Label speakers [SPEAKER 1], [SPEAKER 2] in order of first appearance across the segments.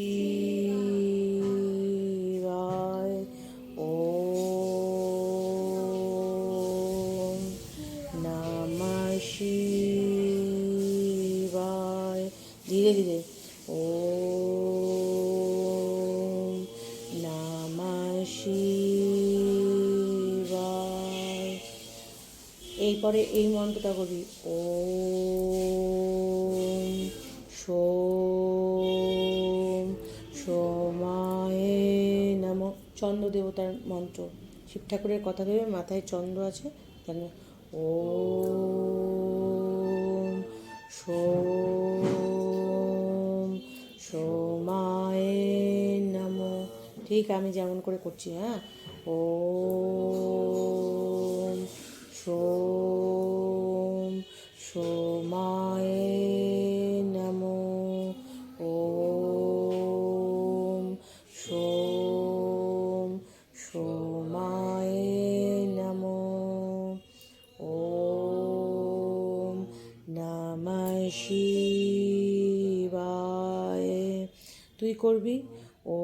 [SPEAKER 1] শিবায় ও ধীরে ধীরে ও এরপরে এই মন্ত্রটা করবি ও চন্দ্র দেবতার মন্ত্র শিব ঠাকুরের কথা ভেবে মাথায় চন্দ্র আছে কেন ও সোম সোমায় নম ঠিক আমি যেমন করে করছি হ্যাঁ ও করবি ও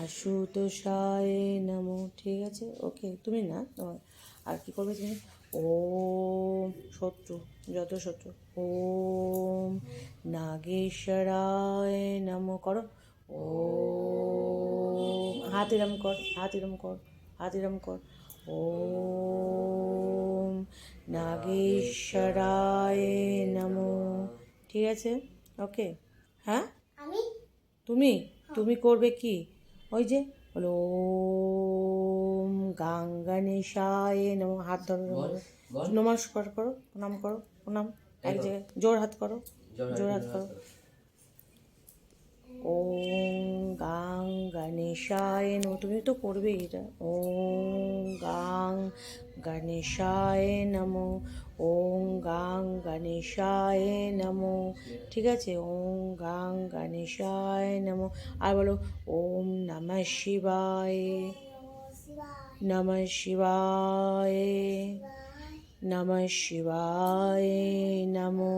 [SPEAKER 1] আশুতোষায় নমো ঠিক আছে ওকে তুমি না আর কি করবে তুমি ও শত্রু যত শত্রু ওম নাগেশ্বরায় নাম করো ও হাতিরাম কর হাতিরাম কর হাতিরাম কর ও নাগেশ্বরায় নমো ঠিক আছে ওকে হ্যাঁ তুমি হ্যাঁ। তুমি করবে কি ওই যে বলো গাঙ্গানেশায় নম হাত ধরো নমস্কার করো প্রণাম করো প্রণাম এক জায়গায় জোর হাত করো জোর হাত করো ওং গাং গণেশায় নো তুমি তো করবে এটা ওং গাং গণেশায় নমো ওম গাং গণেশায় নমো ঠিক আছে ওং গাং গণেশায় নমো আর বলো ওম নম শিবায় নম শিবায় নম শিবায় নমো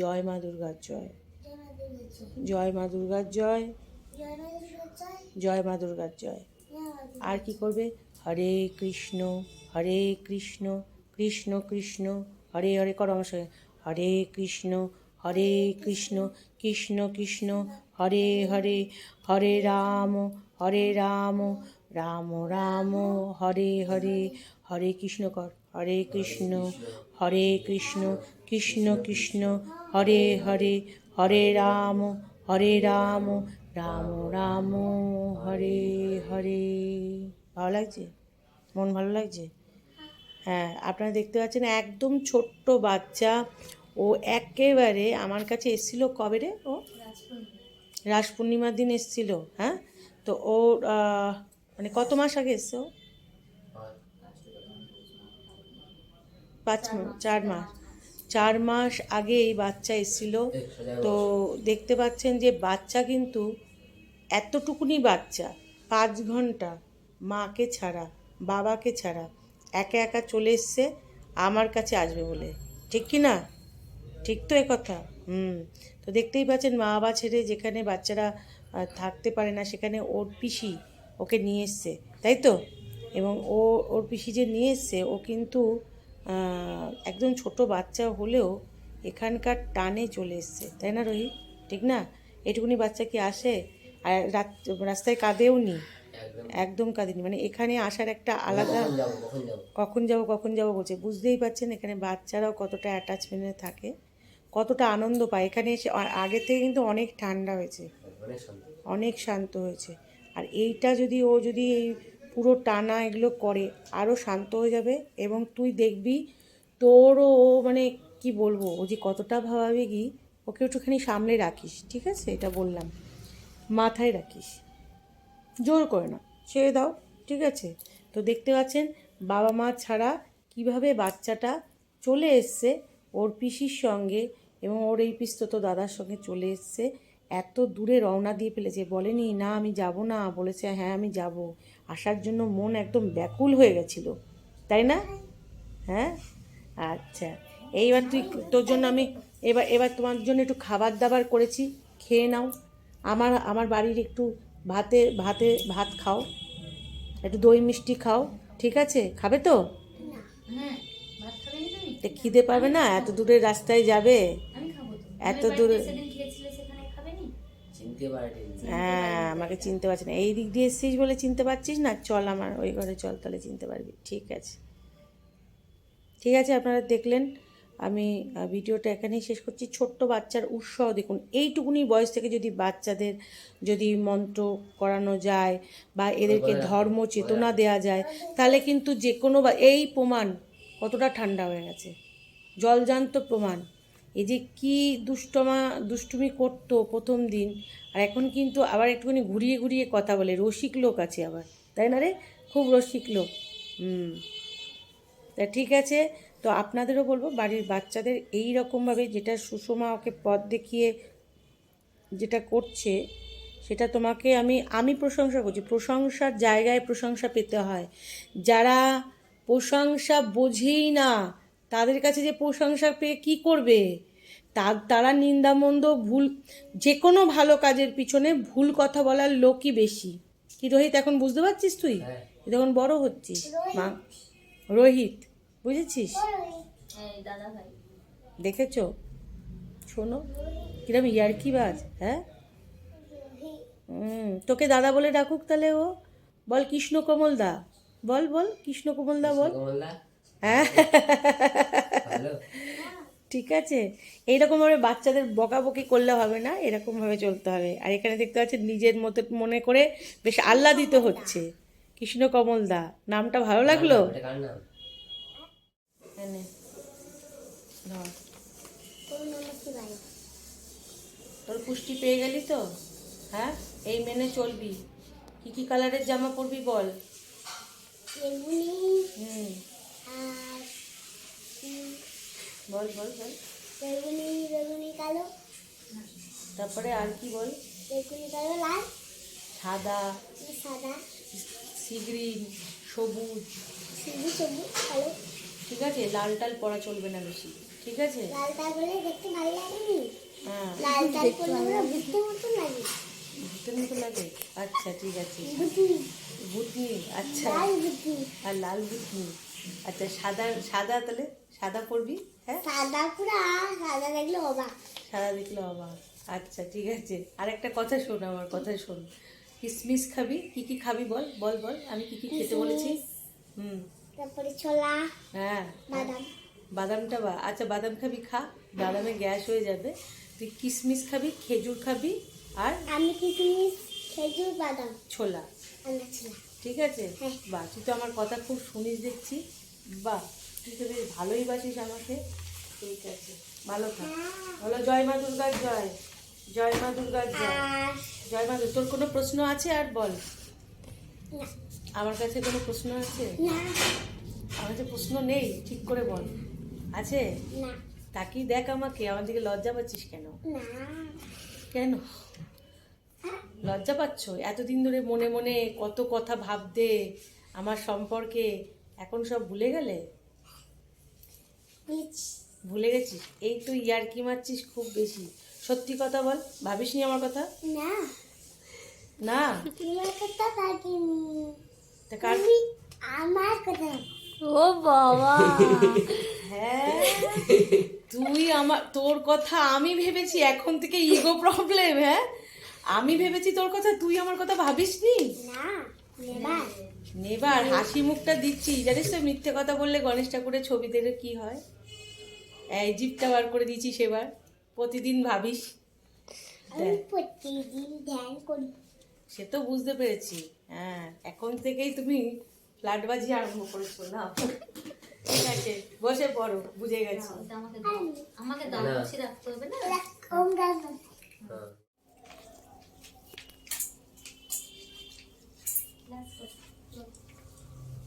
[SPEAKER 1] জয় মা দুর্গার জয় জয় মা দুর্গার জয় জয় মা দুর্গার জয় আর কি করবে হরে কৃষ্ণ হরে কৃষ্ণ কৃষ্ণ কৃষ্ণ হরে হরে করো আমার সঙ্গে হরে কৃষ্ণ হরে কৃষ্ণ কৃষ্ণ কৃষ্ণ হরে হরে হরে রাম হরে রাম রাম রাম হরে হরে হরে কৃষ্ণ কর হরে কৃষ্ণ হরে কৃষ্ণ কৃষ্ণ কৃষ্ণ হরে হরে হরে রাম হরে রাম রাম রাম হরে হরে ভালো লাগছে মন ভালো লাগছে হ্যাঁ আপনারা দেখতে পাচ্ছেন একদম ছোট্ট বাচ্চা ও একেবারে আমার কাছে এসেছিল কবে রে ও রাস পূর্ণিমার দিন এসেছিল হ্যাঁ তো ওর মানে কত মাস আগে এসছে ও পাঁচ চার মাস চার মাস আগে এই বাচ্চা এসেছিল তো দেখতে পাচ্ছেন যে বাচ্চা কিন্তু এতটুকুনি বাচ্চা পাঁচ ঘন্টা মাকে ছাড়া বাবাকে ছাড়া একা একা চলে এসছে আমার কাছে আসবে বলে ঠিক কি না ঠিক তো এ কথা হুম তো দেখতেই পাচ্ছেন মা বাবা ছেড়ে যেখানে বাচ্চারা থাকতে পারে না সেখানে ওর পিসি ওকে নিয়ে এসছে তাই তো এবং ও ওর পিসি যে নিয়ে এসছে ও কিন্তু একদম ছোট বাচ্চা হলেও এখানকার টানে চলে এসছে তাই না রোহিত ঠিক না এটুকুনি বাচ্চা কি আসে আর রাস্তায় কাঁদেও নি একদম কাঁদেনি মানে এখানে আসার একটা আলাদা কখন যাব কখন যাব বলছে বুঝতেই পারছেন এখানে বাচ্চারাও কতটা অ্যাটাচমেন্টে থাকে কতটা আনন্দ পায় এখানে এসে আগে থেকে কিন্তু অনেক ঠান্ডা হয়েছে অনেক শান্ত হয়েছে আর এইটা যদি ও যদি এই পুরো টানা এগুলো করে আরও শান্ত হয়ে যাবে এবং তুই দেখবি তোরও ও মানে কি বলবো ও যে কতটা ভাবাবে কি ওকে একটুখানি সামলে রাখিস ঠিক আছে এটা বললাম মাথায় রাখিস জোর করে না ছেড়ে দাও ঠিক আছে তো দেখতে পাচ্ছেন বাবা মা ছাড়া কিভাবে বাচ্চাটা চলে এসছে ওর পিসির সঙ্গে এবং ওর এই পিস্তত দাদার সঙ্গে চলে এসছে এত দূরে রওনা দিয়ে ফেলেছে বলেনি না আমি যাব না বলেছে হ্যাঁ আমি যাব আসার জন্য মন একদম ব্যাকুল হয়ে গেছিলো তাই না হ্যাঁ আচ্ছা এইবার তুই তোর জন্য আমি এবার এবার তোমার জন্য একটু খাবার দাবার করেছি খেয়ে নাও আমার আমার বাড়ির একটু ভাতে ভাতে ভাত খাও একটু দই মিষ্টি খাও ঠিক আছে খাবে তো খিদে পাবে না এত দূরের রাস্তায় যাবে এত মানে দূরে হ্যাঁ আমাকে চিনতে পারছি না এই দিক দিয়ে এসছিস বলে চিনতে পারছিস না চল আমার ওই ঘরে চল তাহলে চিনতে পারবি ঠিক আছে ঠিক আছে আপনারা দেখলেন আমি ভিডিওটা এখানেই শেষ করছি ছোট্ট বাচ্চার উৎসাহ দেখুন এইটুকুনি বয়স থেকে যদি বাচ্চাদের যদি মন্ত্র করানো যায় বা এদেরকে ধর্ম চেতনা দেওয়া যায় তাহলে কিন্তু যে কোনো বা এই প্রমাণ কতটা ঠান্ডা হয়ে গেছে জলজান্ত প্রমাণ এ যে কি দুষ্টমা দুষ্টুমি করতো প্রথম দিন আর এখন কিন্তু আবার একটুখানি ঘুরিয়ে ঘুরিয়ে কথা বলে রসিক লোক আছে আবার তাই না রে খুব রসিক লোক হুম তা ঠিক আছে তো আপনাদেরও বলবো বাড়ির বাচ্চাদের এই রকমভাবে যেটা সুষমা ওকে পথ দেখিয়ে যেটা করছে সেটা তোমাকে আমি আমি প্রশংসা করছি প্রশংসার জায়গায় প্রশংসা পেতে হয় যারা প্রশংসা বোঝেই না তাদের কাছে যে প্রশংসা পেয়ে কী করবে তার তারা নিন্দামন্দ ভুল যে কোনো ভালো কাজের পিছনে ভুল কথা বলার লোকই বেশি কি রোহিত এখন বুঝতে পারছিস তুই হ্যাঁ। তখন বড় হচ্ছিস মা রোহিত বুঝেছিস হ্যাঁ, দেখেছো শোনো কিরম কি বাজ হ্যাঁ তোকে দাদা বলে ডাকুক তাহলে ও বল কৃষ্ণ কমল দা বল বল কৃষ্ণ কমল দা বল ঠিক আছে এইরকমভাবে বাচ্চাদের বকাবকি করলে হবে না এরকমভাবে চলতে হবে আর এখানে দেখতে পাচ্ছি নিজের মতো মনে করে বেশ আহ্লাদিত হচ্ছে কৃষ্ণ কমল দা নামটা ভালো লাগলো তোর পুষ্টি পেয়ে গেলি তো হ্যাঁ এই মেনে চলবি কি কি কালারের জামা পরবি বল
[SPEAKER 2] হুম বল বল বল বেগুনি বেগুনি কালো
[SPEAKER 1] তারপরে আর কি বল
[SPEAKER 2] বেগুনি কালো লাল
[SPEAKER 1] সাদা সাদা সিগ্রিন সবুজ সবুজ সবুজ কালো ঠিক আছে লাল টাল পরা চলবে না বেশি ঠিক আছে
[SPEAKER 2] লাল টাল পরে দেখতে ভালো লাগে হ্যাঁ লাল টাল পরে বুঝতে মতো লাগে
[SPEAKER 1] বুঝতে মতো লাগে আচ্ছা ঠিক আছে বুটনি বুটনি আচ্ছা লাল বুটনি আর লাল বুটনি আচ্ছা সাদা সাদা তাহলে সাদা পরবি
[SPEAKER 2] হ্যাঁ সাদা পুরা সাদা দেখলে অবাক
[SPEAKER 1] সাদা দেখলে অবাক আচ্ছা ঠিক আছে আর একটা কথা শোন আমার কথা শোন কিসমিস খাবি কি কি খাবি বল বল বল আমি কি কি খেতে বলেছি
[SPEAKER 2] হুম তারপরে ছোলা হ্যাঁ বাদাম
[SPEAKER 1] বাদামটা বা আচ্ছা বাদাম খাবি খা বাদামে গ্যাস হয়ে যাবে তুই কিসমিস খাবি খেজুর খাবি আর
[SPEAKER 2] আমি কিসমিস খেজুর বাদাম
[SPEAKER 1] ছোলা ঠিক আছে হ্যাঁ। বা তুই তো আমার কথা খুব শুনিস দেখছি বা তুই তো বেশ ভালোই বাসিস আমাকে ঠিক আছে ভালো থাক বলো জয় মা দুর্গার জয় জয় মা দুর্গার জয় জয় মা তোর কোনো প্রশ্ন আছে আর বল আমার কাছে কোনো প্রশ্ন আছে আমার কাছে প্রশ্ন নেই ঠিক করে বল আছে তাকি দেখ আমাকে আমার দিকে লজ্জা পাচ্ছিস কেন কেন লজ্জা পাচ্ছ এতদিন ধরে মনে মনে কত কথা ভাবতে আমার সম্পর্কে এখন সব ভুলে গেলে ভুলে গেছিস এই তো ইয়ারকি মারছিস খুব বেশি সত্যি কথা বল ভাবিস নি আমার কথা না না
[SPEAKER 2] আমার কথা ও বাবা হ্যাঁ
[SPEAKER 1] তুই আমার তোর কথা আমি ভেবেছি এখন থেকে ইগো প্রবলেম হ্যাঁ আমি ভেবেছি তোর কথা তুই আমার কথা ভাবিস নি নেবার হাসি মুখটা দিচ্ছি জানিস তো মিথ্যে কথা বললে গণেশ ঠাকুরের ছবি দেখে কি হয় এই জিপটা বার করে দিচ্ছি সেবার প্রতিদিন ভাবিস সে তো বুঝতে পেরেছি হ্যাঁ এখন থেকেই তুমি লাটবাজি আরম্ভ করেছো না ঠিক আছে বসে পড়ো বুঝে গেছি আমাকে দাম রাখতে হবে না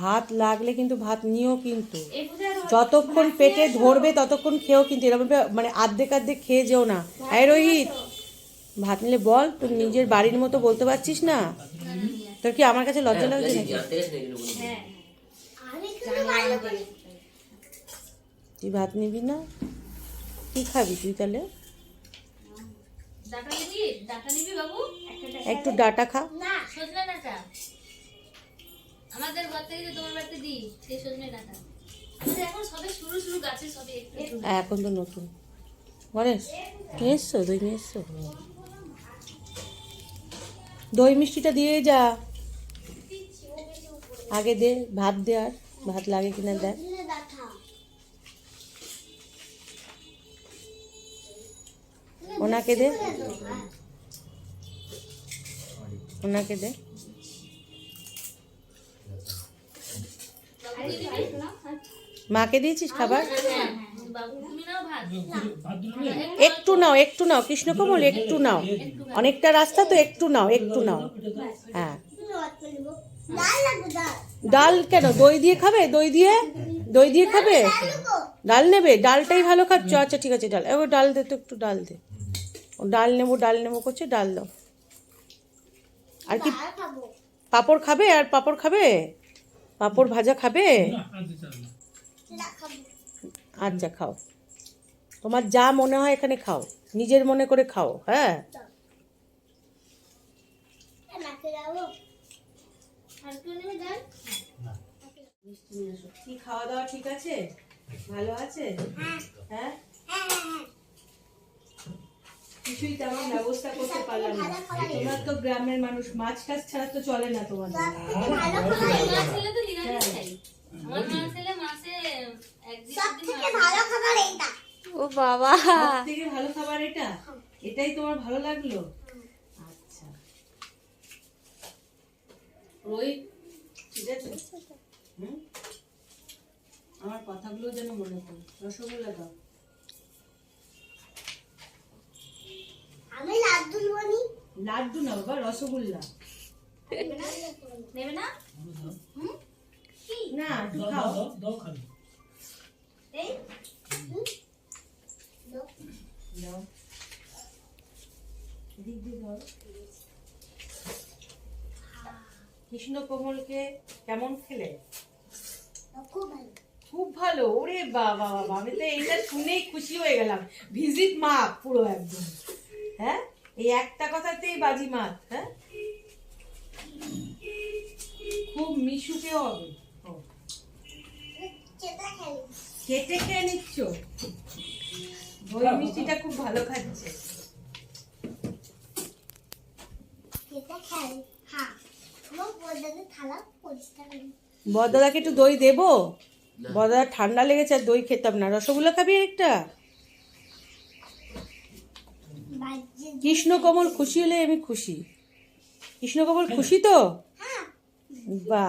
[SPEAKER 1] ভাত লাগলে কিন্তু ভাত নিয়েও কিন্তু যতক্ষণ পেটে ধরবে ততক্ষণ খেয়েও কিন্তু এরকম মানে আর্ধেক আর্ধেক খেয়ে যেও না হ্যাঁ রোহিত ভাত নিলে বল তোর নিজের বাড়ির মতো বলতে পারছিস না তোর কি আমার কাছে লজ্জা লাগছে নাকি হ্যাঁ, তুই ভাত নিবি না কি খাবি তুই তাহলে একটু ডাটা খা না
[SPEAKER 3] আমাদের তোমার বাড়িতে দিই সেই সজনে ডাটা এখন সবে শুরু শুরু গাছে সবে
[SPEAKER 1] হ্যাঁ, এখন তো নতুন গণেশ নিয়ে দই নিয়ে দই মিষ্টিটা দিয়ে যা আগে দে ভাত দে আর ভাত লাগে কিনা দেখ ওনাকে দে ওনাকে দে মাকে দিয়েছিস খাবার একটু নাও একটু নাও কৃষ্ণকমল একটু নাও অনেকটা রাস্তা তো একটু নাও একটু নাও হ্যাঁ ডাল কেন দই দিয়ে খাবে দই দিয়ে দই দিয়ে খাবে ডাল নেবে ডালটাই ভালো খাচ্ছ আচ্ছা ঠিক আছে ডাল এবার ডাল দে তো একটু ডাল দে ডাল নেবো ডাল নেবো করছে ডাল দাও আর কি পাপড় খাবে আর পাপড় খাবে পাঁপড় ভাজা খাবে আচ্ছা খাও তোমার যা মনে হয় এখানে খাও নিজের মনে করে খাও হ্যাঁ খাওয়া দাওয়া ঠিক আছে ভালো আছে হ্যাঁ হ্যাঁ, হ্যাঁ, হ্যাঁ, হ্যাঁ। কিছুই তেমন ব্যবস্থা করতে পারলাম না তোমার তো গ্রামের মানুষ মাছ কাজ ছাড়া তো চলে না হ্যাঁ। ও বাবা থেকে ভালো খাবার এটা এটাই তোমার ভালো লাগলো আচ্ছা ঠিক আছে আমার কথাগুলো যেন মনে হয় রসগোল্লা দাও লাড্ডু নিবনি লাড্ডু না বা রসগোল্লা নেবে না না তুমি খাও দাও খাও এই কৃষ্ণ কোমলকে কেমন খেলে খুব ভালো ওরে বাবা বাবা আমি তো এইটা শুনেই খুশি হয়ে গেলাম ভিজিট মা পুরো একদম হ্যাঁ এই একটা কথাতেই বাজি মাত হ্যাঁ খুব মিশুকে হবে খেতে খেয়ে নিচ্ছ দই মিষ্টিটা খুব ভালো খাচ্ছে বদলাকে একটু দই দেবো বদলা ঠান্ডা লেগেছে আর দই খেতাম না রসগোল্লা খাবি একটা কৃষ্ণ কমল খুশি হলে আমি খুশি কৃষ্ণকমল খুশি তো বা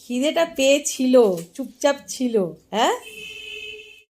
[SPEAKER 1] খিদেটা পেয়েছিল চুপচাপ ছিল হ্যাঁ